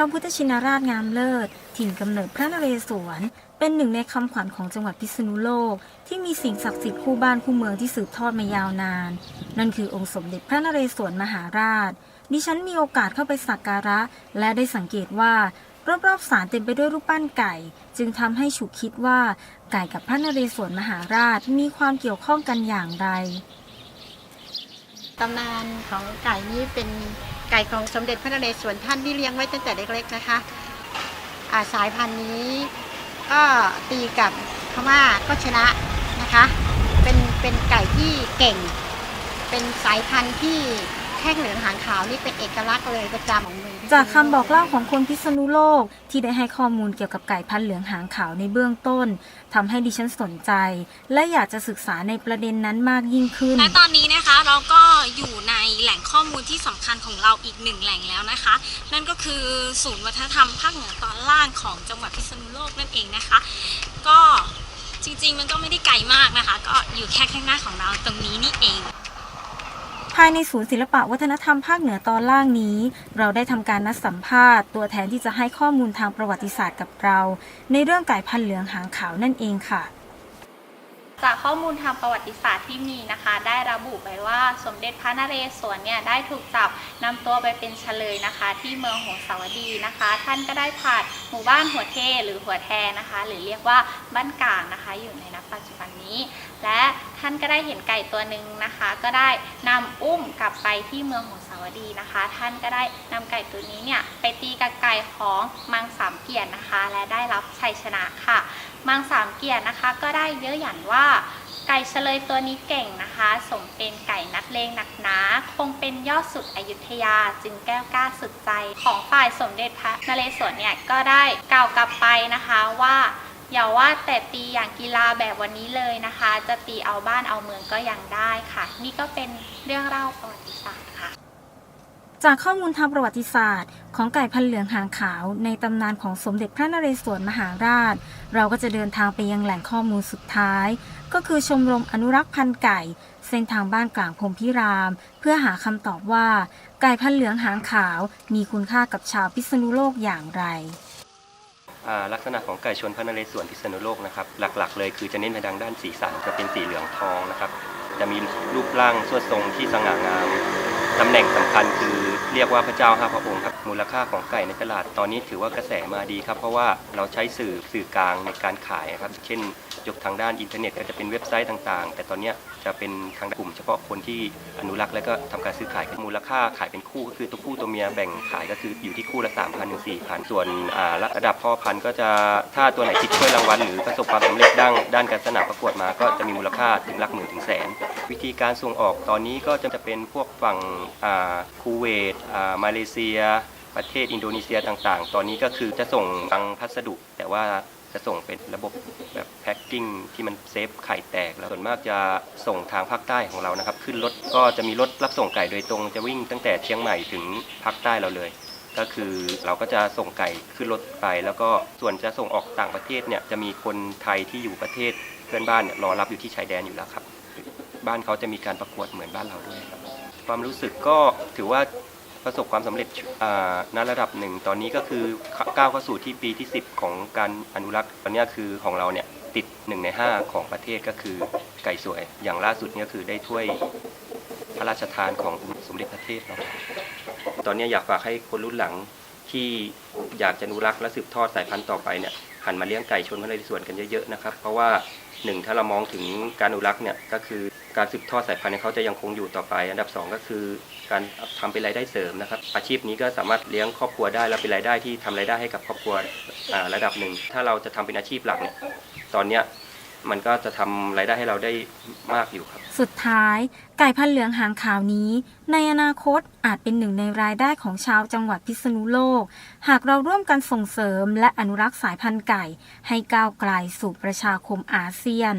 ระพุทธชินราชงามเลิศ ถิ่นกำเนิดพระนเรศวร เป็นหนึ่งในคำขวัญของจังหวัดพิษณุโลก ที่มีสิ่งศักดิ์สิทธิ์คู่บ้านคู่เมืองที่สืบทอดมายาวนาน นั่นคือองค์สมเด็จพระนเรศวรมหาราช ดิฉันมีโอกาสเข้าไปสักการะ และได้สังเกตว่ารอบๆศาลเต็มไปด้วยรูปปั้นไก่ จึงทำให้ฉุกคิดว่าไก่กับพระนเรศวรมหาราชมีความเกี่ยวข้องกันอย่างไรตำนานของไก่นี้เป็น ไก่ของสมเด็จพระนเรศวรท่านที่เลี้ยงไว้ตั้งแต่เล็กๆนะคะอ่าสายพันธุ์นี้ก็ตีกับพม่าก็ชนะนะคะ เป็นเป็นไก่ที่เก่ง เป็นสายพันธุ์ที่แท่งเหลืองหางขาวนี่เป็นเอกลักษณ์เลยประจำของเมืองพิษณุโลจากคำบอกเล่าของคนพิษณุโลกที่ได้ให้ข้อมูลเกี่ยวกับไก่พันธุ์เหลืองหางขาวในเบื้องต้นทำให้ดิฉันสนใจ และอยากจะศึกษาในประเด็นนั้นมากยิ่งขึ้นและตอนนี้นะคะ เราก็อยู่ในแหล่งข้อมูลที่สำคัญของเราอีกหนึ่งแหล่งแล้วนะคะ นั่นก็คือศูนย์วัฒนธรรมภาคเหนือตอนล่างของจังหวัดพิษณุโลกนั่นเองนะคะ ก็จริงๆมันก็ไม่ได้ไกลมากนะคะ ก็อยู่แค่ข้างหน้าของเราตรงนี้นี่เองภายในศูนย์ศิลปะวัฒนธรรมภาคเหนือตอนล่างนี้ เราได้ทำการนัดสัมภาษณ์ ตัวแทนที่จะให้ข้อมูลทางประวัติศาสตร์กับเรา ในเรื่องไก่พันเหลืองหางขาวนั่นเองค่ะ จากข้อมูลทางประวัติศาสตร์ที่มีนะคะ ได้ระบุไว้ว่าสมเด็จพระนเรศวรเนี่ยได้ถูกจับนำตัวไปเป็นเฉลยนะคะ ที่เมืองหงสาวดีนะคะ ท่านก็ได้ผ่านหมู่บ้านหัวเทหรือหัวแทนะคะ หรือเรียกว่าบ้านกลางนะคะ อยู่ในณปัจจุบันนี้ และท่านก็ได้เห็นไก่ตัวหนึ่งนะคะ ก็ได้นำอุ้มกลับไปที่เมืองหงสาว ดีนะคะ ท่านก็ได้นำไก่ตัวนี้เนี่ยไปตีกับไก่ของมังสามเกียรตินะคะ และได้รับชัยชนะค่ะ มังสามเกียรตินะคะ ก็ได้เยอะหยันว่าไก่เฉลยตัวนี้เก่งนะคะ สมเป็นไก่นักเลงหนักหนาคงเป็นยอดสุดอยุธยาจึงแก้วกล้าสุดใจของฝ่ายสมเด็จพระนเรศวรเนี่ยก็ได้กล่าวกลับไปนะคะว่าอย่าว่าแต่ตีอย่างกีฬาแบบวันนี้เลยนะคะ จะตีเอาบ้านเอาเมืองก็ยังได้ค่ะ นี่ก็เป็นเรื่องเล่าประวัติศาสตร์ จากข้อมูลทางประวัติศาสตร์ ของไก่พันเหลืองหางขาวในตำนานของสมเด็จพระนเรศวรมหาราช เราก็จะเดินทางไปยังแหล่งข้อมูลสุดท้าย ก็คือชมรมอนุรักษ์พันธุ์ไก่ เส้นทางบ้านกลางพรมพิราม เพื่อหาคำตอบว่า ไก่พันเหลืองหางขาว มีคุณค่ากับชาวพิษณุโลกอย่างไรลักษณะของไก่ชนพระนเรศวรพิษณุโลกนะครับหลักๆ เลยคือจะเน้นไปทางด้านสีสันจะเป็นสีเหลืองทองนะครับจะมีรูปร่างสวดทรงที่สง่างาม ตำแหน่งสำคัญคือเรียกว่าพระเจ้าห้าพระองค์ครับมูลค่าของไก่ในตลาดตอนนี้ถือว่ากระแสมาดีครับ เพราะว่าเราใช้สื่อสื่อกลางในการขายครับเช่นยกทางด้านอินเทอร์เน็ตก็จะเป็นเว็บไซต์ต่างๆ แต่ตอนนี้จะเป็นทางกลุ่มเฉพาะคนที่อนุรักษ์และก็ทำการซื้อขายกันมูลค่าขายเป็นคู่ก็คือตัวผู้ตัวเมียแบ่งขายก็คืออยู่ที่คู่ละ3 0 0 0ถึง4,000ส่วนอ่าระดับพ่อพันธุ์ก็จะถ้าตัวไหนติดถ้วยรางวัลหรือประสบความสำเร็จด้านด้านการสนามประกวดมา ก็จะมีมูลค่าถึงหลักหมื่นถึงแสน วิธีการส่งออกตอนนี้ก็จะเป็นพวกฝั่งคูเวตมาเลเซีย ประเทศอินโดนีเซียต่างๆ ตอนนี้ก็คือจะส่งทางพัสดุ แต่ว่าจะส่งเป็นระบบแบบแพ็คกิ้งที่มันเซฟไข่แตก แล้วส่วนมากจะส่งทางภาคใต้ของเรานะครับ ขึ้นรถก็จะมีรถรับส่งไก่โดยตรงจะวิ่งตั้งแต่เชียงใหม่ถึงภาคใต้เราเลย ก็คือเราก็จะส่งไก่ขึ้นรถไป แล้วก็ส่วนจะส่งออกต่างประเทศเนี่ยจะมีคนไทยที่อยู่ประเทศเพื่อนบ้านเนี่ยรอรับอยู่ที่ชายแดนอยู่แล้วครับ บ้านเขาจะมีการประกวดเหมือนบ้านเราด้วยครับความรู้สึกก็ถือว่าประสบความสำเร็จอ่าณระดับหนึ่ง ตอนนี้ก็คือก้าวเข้าสู่ที่ปีที่ 10 ของการอนุรักษ์ ตอนนี้คือของเราเนี่ยติด 1 ใน 5 ของประเทศก็คือไก่สวย อย่างล่าสุดเนี่ยคือได้ถ้วยพระราชทานของสมเด็จพระเทพเราตอนนี้อยากฝากให้คนรุ่นหลังที่อยากจะอนุรักษ์และสืบทอดสายพันธุ์ต่อไปเนี่ย หันมาเลี้ยงไก่ชนพระนเรศวรกันเยอะๆนะครับ เพราะว่าหนึ่งถ้าเรามองถึงการอนุรักษ์เนี่ยก็คือการสืบทอดสายพันธุ์เขาจะยังคงอยู่ต่อไป อันดับสองก็คือการทำเป็นรายได้เสริมนะครับ อาชีพนี้ก็สามารถเลี้ยงครอบครัวได้และเป็นรายได้ที่ทำรายได้ให้กับครอบครัวระดับหนึ่งถ้าเราจะทำเป็นอาชีพหลักเนี่ยตอนเนี้ย มันก็จะทำรายได้ให้เราได้มากอยู่ครับ สุดท้ายไก่พันเหลืองหางขาวนี้ ในอนาคตอาจเป็นหนึ่งในรายได้ของชาวจังหวัดพิษณุโลก หากเราร่วมกันส่งเสริมและอนุรักษ์สายพันธุ์ไก่ ให้ก้าวไกลสู่ประชาคมอาเซียน